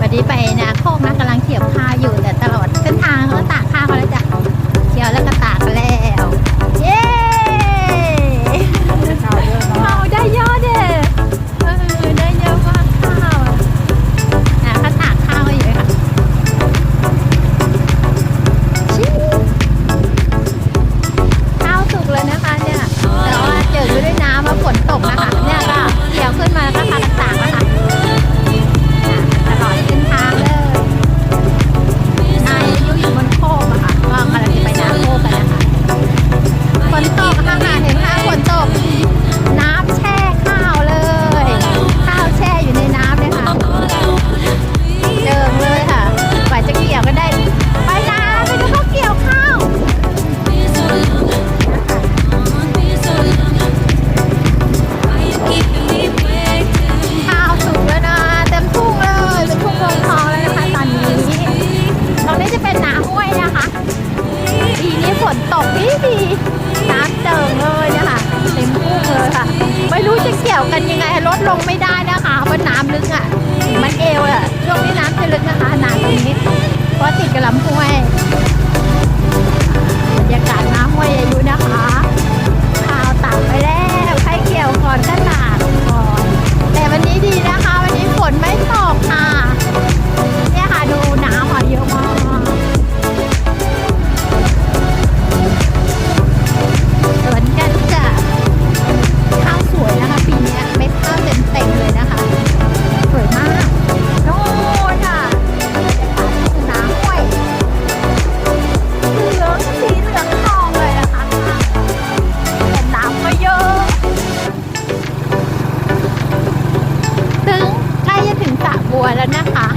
วันนี้ไปนาโคกนะกำลังเกี่ยวข้าวอยู่แต่ตลอดเส้นทางก็ตากข้าว กี่ยวกันยังไงลดลงไม่ได้นะคะเพราะน้ำลึกอะ มันเอวอะช่วงนี้น้ำจะลึกนะคะน้ำตรงนี้เพราะติดกับลำห้วยบรรยากาศน้ำห้วยอายุนะคะข่าวต่างไปแล้วใครเกี่ยวก่อนก็น วแล้วนะคะ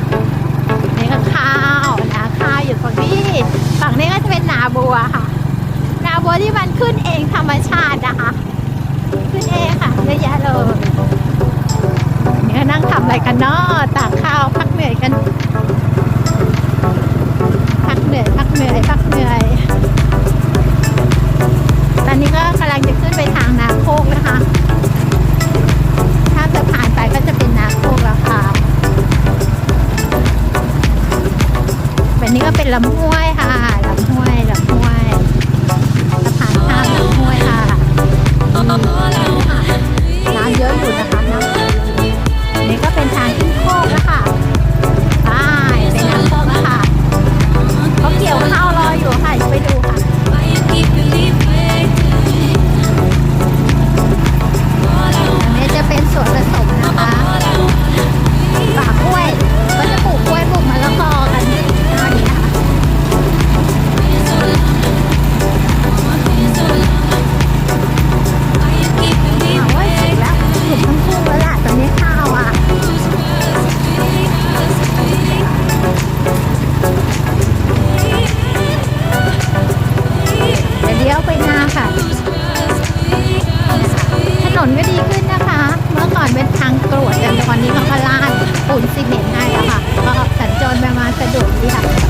นี่ก็ข้าวนาข้าวอยู่ฝั่งนี้ฝั่งนี้ก็จะเป็นนาบัวค่ะ นาบัวที่มันขึ้นเองธรรมชาตินะคะ ขึ้นเองค่ะเยอะแยะเลยนี่ก็นั่งทำอะไรกันเนาะตากข้าวพักเหนื่อยกัน พักเหนื่อยพักเหนื่อยพักเหนื่อยตอนนี้ก็กำลังจะขึ้นไปทางนาโคกนะคะ อันนี้ก็เป็นลำห้วยค่ะลำห้วยลำห้วยสะพานข้ามลำห้วยค่ะ 有力量。